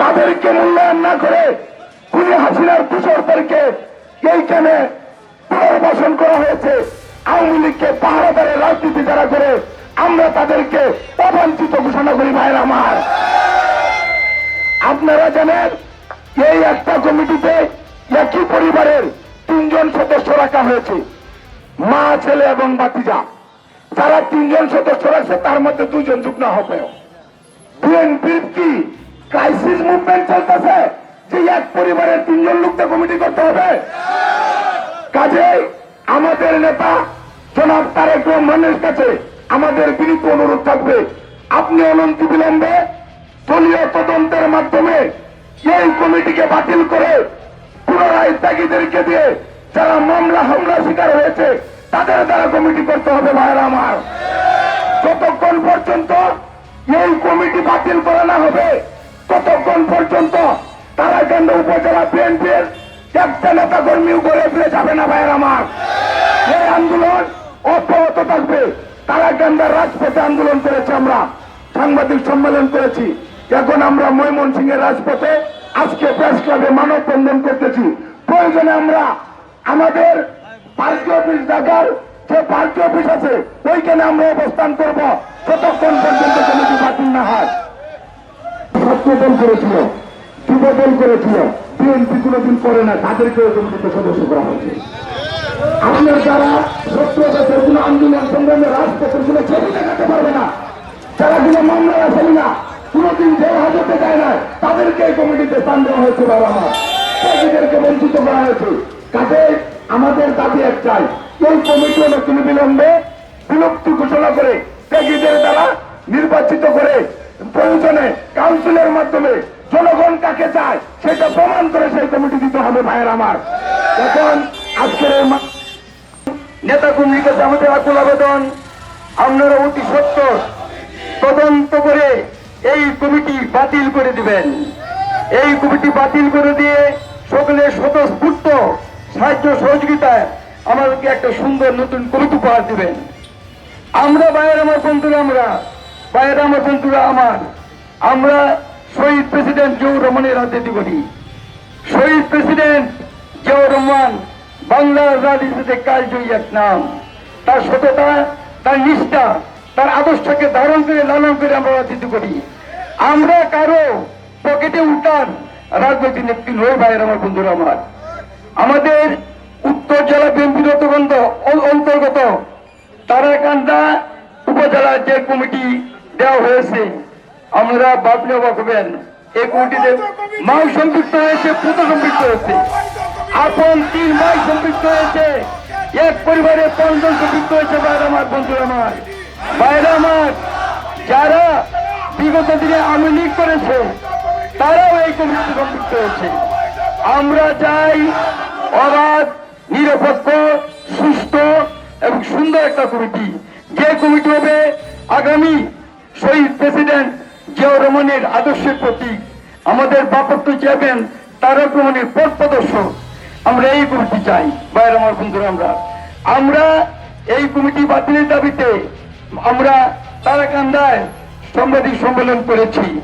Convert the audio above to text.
তাদেরকে মূল্যায়ন না করে খুনি হাসিনার দূষরদেরকে এইখানে পুনর্বাসন করা হয়েছে। আওয়ামী লীগকে পাহারাদারের রাজনীতি যারা করে আমরা তাদেরকে অবাঞ্ছিত ঘোষণা করি, ভাইয়ের আমার। আপনারা জানেন, এই একটা কমিটিতে একই পরিবারের তিনজন সদস্য রাখা হয়েছে, মা, ছেলে এবং বাতিজা যারা তিনজন সদস্য রাখছে, তার মধ্যে দুজন যুগ্ম হবে বিএনপির কি ক্রাইসিস মুভমেন্ট চলতেছে। যে এক পরিবারের তিনজন লোককে কমিটি করতে হবে। কাজেই আমাদের নেতা জনাব তারেক রহমানের কাছে আমাদের বিনীত অনুরোধ থাকবে। আপনি অনন্তি বিলম্বে দলীয় তদন্তের মাধ্যমে এই কমিটিকে বাতিল করে পুনরায় ত্যাগীদেরকে দিয়ে যারা মামলা হামলা শিকার হয়েছে, তাদের দ্বারা কমিটি করতে হবে ভাইয়েরা আমার। যতক্ষণ পর্যন্ত এই কমিটি বাতিল করা না হবে ততক্ষণ পর্যন্ত তারাকান্দ উপজেলা বিএনপির একটা নেতা কর্মীও করে ফিরে যাবে না ভাইয়ের আমার। এই আন্দোলন অব্যাহত থাকবে। তারাকান্দার রাজপথে আন্দোলন করেছি আমরা। সাংবাদিক সম্মেলন করেছি। এখন আমরা ময়মনসিংহ এর রাজপথে আজকে প্রেস ক্লাবে মানব মানববন্ধন করতেছি। প্রয়োজনে আমরা আমাদের পার্টি অফিস ঢাকার যে পার্টি অফিস আছে, ওইখানে আমরা অবস্থান করব। যতক্ষণ পর্যন্ত কমিটি বাতিল না হয়। ছাত্রদল করেছিল যুবদল করেছিল, বিএনপি কোনোদিন করে না, তাদেরকে ওই কমিটিতে সদস্য করা হয়েছে। আপনার যারা সত্য বছর কোন আন্দোলন সংগ্রামে রাজপথের কোন ছবি দেখাতে পারবে না। যারা কোন মামলা আসেনি না, কোনোদিন জেল হাজতে যায় না তাদেরকে কমিটিতে স্থান দেওয়া হয়েছে বাবা আমার। তাদেরকে বঞ্চিত করা হয়েছে। কাজে আমাদের দাবি একটাই এই কমিটি নতুন বিলম্বে বিলুপ্তি ঘোষণা করে ত্যাগীদের দ্বারা নির্বাচিত করে প্রয়োজনে কাউন্সিলের মাধ্যমে জনগণ কাকে চায় সেটা প্রমাণ করে সেই কমিটি দিতে হবে ভাইয়ের আমার। এখন আজকের নেতা কর্মীর কাছে আমাদের আকুল আবেদন, আপনারা অতি সত্য তদন্ত করে এই কমিটি বাতিল করে দিবেন। এই কমিটি বাতিল করে দিয়ে সকলের স্বতঃস্ফূর্ত সাহায্য সহযোগিতায় আমাদেরকে একটা সুন্দর নতুন কমিটি উপহার দিবেন। আমরা বাইরে আমার বন্ধুরা, আমরা আমার বন্ধুরা আমার, আমরা শহীদ প্রেসিডেন্ট জিয়াউর রহমানের রাজনীতি করি। শহীদ প্রেসিডেন্ট জিয়াউর রহমান বাংলার রাজনীতিতে কালজয়ী এক নাম। তার সততা, তার নিষ্ঠা, তার আদর্শকে ধারণ করে, লালন করে আমরা রাজনীতি করি। আমরা কারও পকেটে উঠান রাজনৈতিক নেত্রী নয় ভাইয়ের আমার বন্ধুরা আমার। আমাদের উত্তর জেলা বিএনপির অন্তর্গত অন্তর্গত তারাকান্দা উপজেলার যে কমিটি দেওয়া হয়েছে। আমরা ভাবলে অবাক হবেন। এই কমিটিতে মাও সম্পৃক্ত হয়েছে, পুত্র সম্পৃক্ত হয়েছে। আপন তিন ভাই সম্পৃক্ত হয়েছে। এক পরিবারে পঞ্চম সম্পৃক্ত হয়েছে বাইরে আমার বন্ধুরা আমার। বাইরে আমার, যারা বিগত দিনে আওয়ামী লীগ করেছে, তারাও এই কমিটিতে সম্পৃক্ত হয়েছে। আমরা চাই অবাধ, নিরপেক্ষ, সুস্থ এবং সুন্দর একটা কমিটি যে কমিটি হবে আগামী শহীদ প্রেসিডেন্ট জিয়াউর রহমানের আদর্শের প্রতীক। আমাদের বাপত্য চেয়ারম্যান তারক রহমানের পথ প্রদর্শক। আমরা এই কমিটি চাই। বাইরে আমার বন্ধুরা, আমরা। আমরা এই কমিটি বাতিলের দাবিতে আমরা তারাকান্দায় সাংবাদিক সম্মেলন করেছি।